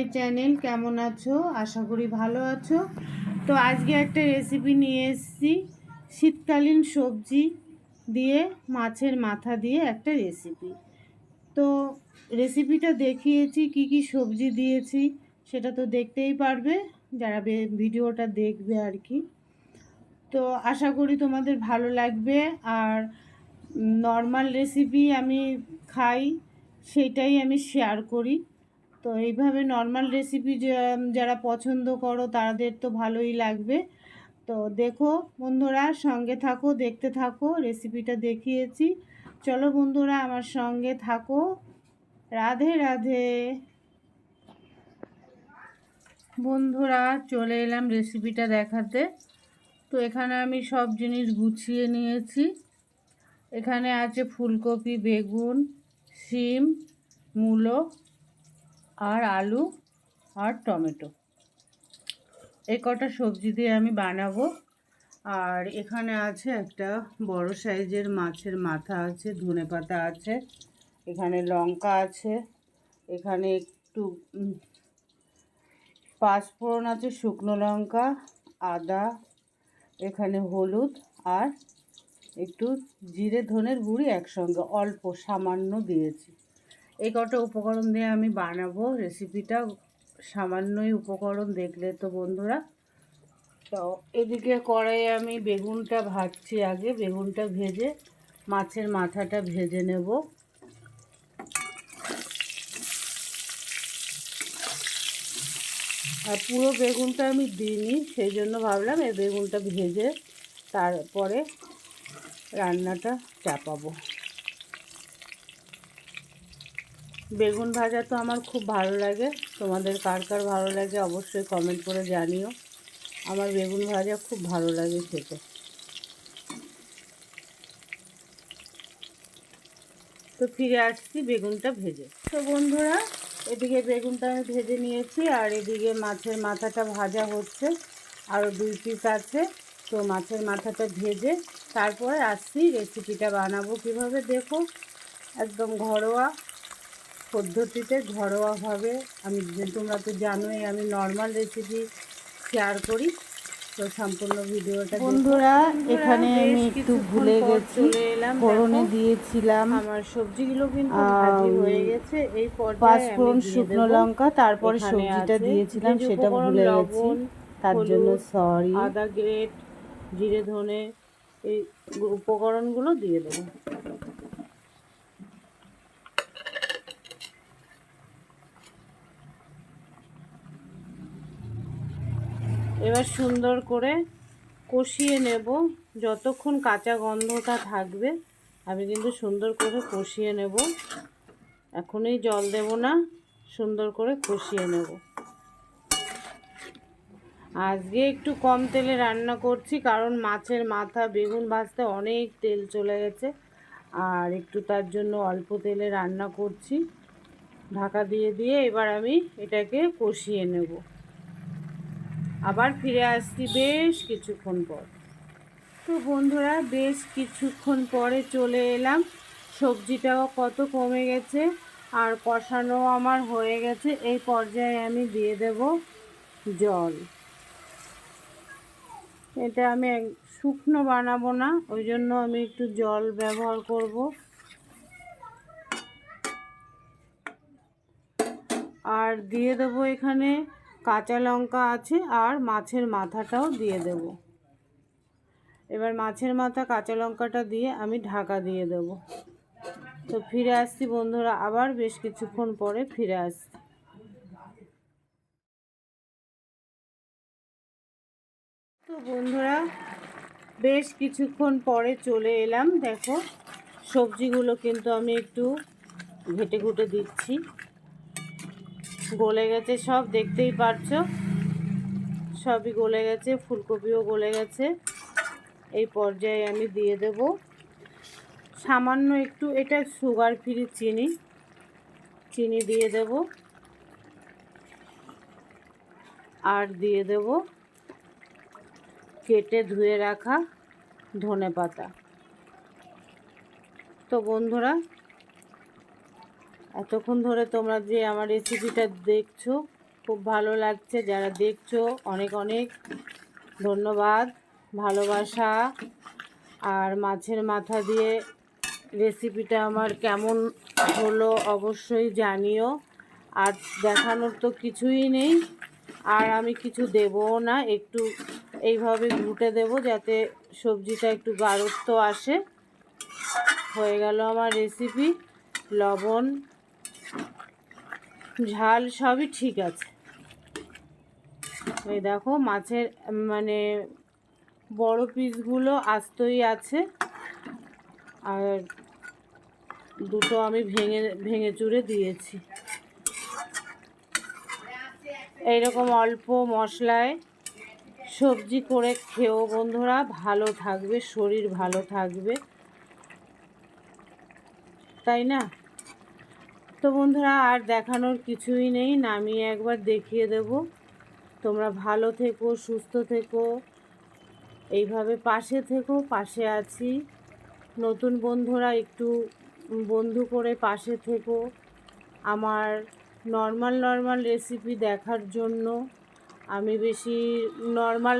My channel, কেমন আছো? আশা করি ভালো আছো। তো আজকে একটা রেসিপি নিয়ে এসেছি, শীতকালীন সবজি দিয়ে, মাছের মাথা দিয়ে একটা রেসিপি তো রেসিপিটা দেখিয়েছি, কি কি সবজি দিয়েছি, সেটা তো দেখতেই পারবে, যারা ভিডিওটা দেখবে আর কি। তো আশা করি তোমাদের ভালো লাগবে, আর নর্মাল রেসিপি আমি খাই সেটাই আমি শেয়ার করি। তো এইভাবে নর্মাল রেসিপি যারা পছন্দ করো তাদের তো ভালোই লাগবে। তো দেখো বন্ধুরা, সঙ্গে থাকো, দেখতে থাকো রেসিপিটা দেখিয়েছি। চলো বন্ধুরা, আমার সঙ্গে থাকো। রাধে রাধে। বন্ধুরা, চলে এলাম রেসিপিটা দেখাতে। তো এখানে আমি সব জিনিস গুছিয়ে নিয়েছি। এখানে আছে ফুলকপি, বেগুন, শিম, মূলো আর আলু আর টমেটো। এই কটা সবজি দিয়ে আমি বানাবো। আর এখানে আছে একটা বড় সাইজের মাছের মাথা আছে, ধনে পাতা আছে, এখানে লঙ্কা আছে, এখানে একটু পাঁচফোড়ন আছে শুকনো লঙ্কা, আদা, এখানে হলুদ আর একটু জিরে ধনের গুঁড়ি একসঙ্গে, অল্প সামান্য দিয়েছি। এই কটা উপকরণ দিয়ে আমি বানাবো রেসিপিটা সামান্যই উপকরণ দেখলে তো বন্ধুরা। তো এদিকে কড়াইয়ে আমি বেগুনটা ভাজছি আগে। বেগুনটা ভেজে মাছের মাথাটা ভেজে নেব। আর পুরো বেগুনটা আমি দিইনি সেই জন্য ভাবলাম এই বেগুনটা ভেজে তারপরে রান্নাটা চাপাবো। বেগুন ভাজা তো আমার খুব ভালো লাগে। তোমাদের কার কার ভালো লাগে অবশ্যই কমেন্ট করে জানিও। আমার বেগুন ভাজা খুব ভালো লাগে খেতে। তো ফিরে আসছি বেগুনটা ভেজে। তো বন্ধুরা, এদিকে বেগুনটা আমি ভেজে নিয়েছি আর এদিকে মাছের মাথাটা ভাজা হচ্ছে। আরও দুই পিস আছে। তো মাছের মাথাটা ভেজে তারপরে আসছি রেসিপিটা বানাবো কীভাবে দেখো? একদম ঘরোয়া। পদ্ধতিতে ঘরোয়াভাবে আমি তোমরা তো জানোই আমি নর্মাল রেসিপি শেয়ার করি। তো সম্পূর্ণ ভিডিওটা বন্ধুরা এখানে আমি একটু ভুলে গেছি। ফোড়নে দিয়েছিলাম। আমার সবজিগুলো কিন্তু ভাজি হয়ে গেছে। এই পাঁচফোড়ন শুকনো লঙ্কা তারপরে সবজিটা দিয়েছিলাম সেটা ভুলে গেছি। তার জন্য সরি আদা গ্রেট জিরে ধনে এই উপকরণগুলো দিয়ে দেবো এবার সুন্দর করে কষিয়ে নেব। যতক্ষণ কাঁচা গন্ধটা থাকবে, আমি কিন্তু সুন্দর করে কষিয়ে নেব। এখনই জল দেব না, সুন্দর করে কষিয়ে নেব। আজকে একটু কম তেলে রান্না করছি, কারণ মাছের মাথা বেগুন ভাজতে অনেক তেল চলে গেছে। আর একটু তার জন্য অল্প তেলে রান্না করছি। ঢাকা দিয়ে দিয়ে এবার আমি এটাকে কষিয়ে নেব। আবার ফিরে আসছি বেশ কিছুক্ষণ পর। তো বন্ধুরা, বেশ কিছুক্ষণ পরে চলে এলাম। সবজিটাও কত কমে গেছে আর কষানো আমার হয়ে গেছে। এই পর্যায়ে আমি দিয়ে দেব জল। এটা আমি শুকনো বানাবো না, ওই জন্য আমি একটু জল ব্যবহার করব। আর দিয়ে দেবো এখানে কাঁচা লঙ্কা আছে আর মাছের মাথাটাও দিয়ে দেব। এবার মাছের মাথা কাঁচা লঙ্কাটা দিয়ে আমি ঢাকা দিয়ে দেব। তো ফিরে আসছি বন্ধুরা, আবার বেশ কিছুক্ষণ পরে ফিরে আসছি। তো বন্ধুরা, বেশ কিছুক্ষণ পরে চলে এলাম। দেখো, সবজিগুলো কিন্তু আমি একটু ঘেটে ঘুটে দিচ্ছি। গলে গেছে সব, দেখতেই পারছ? সবই গলে গেছে, ফুলকপিও গলে গেছে। এই পর্যায়ে আমি দিয়ে দেব। সামান্য একটু, এটা সুগার ফ্রি চিনি। চিনি দিয়ে দেব। আর দিয়ে দেব কেটে ধুয়ে রাখা ধনে পাতা তো বন্ধুরা এতক্ষণ ধরে তোমরা যে আমার রেসিপিটা দেখছ, খুব ভালো লাগছে। যারা দেখছ, অনেক অনেক ধন্যবাদ, ভালোবাসা। আর মাছের মাথা দিয়ে রেসিপিটা আমার কেমন হলো অবশ্যই জানিও। আর দেখানোর তো কিছুই নেই, আর আমি কিছু দেবও না। একটু এইভাবে ঘুটে দেব যাতে সবজিটা একটু গাঢ়ত্ব আসে। হয়ে গেল আমার রেসিপি লবণ ঝাল সবই ঠিক আছে। এই দেখো মাছের মানে বড় পিসগুলো আস্তই আছে। আর দুটো আমি ভেঙে ভেঙে চুড়ে দিয়েছি। এইরকম অল্প মশলায় সবজি করে খেও বন্ধুরা, ভালো থাকবে, শরীর ভালো থাকবে। তাই না? তো বন্ধুরা, আর দেখানোর কিছুই নেই। নামিয়ে একবার দেখিয়ে দেব। তোমরা ভালো থেকো, সুস্থ থেকো। এইভাবে পাশে থেকো, পাশে আছি। নতুন বন্ধুরা, একটু বন্ধু করে পাশে থেকো। আমার নর্মাল নর্মাল রেসিপি দেখার জন্য আমি বেশি নর্মাল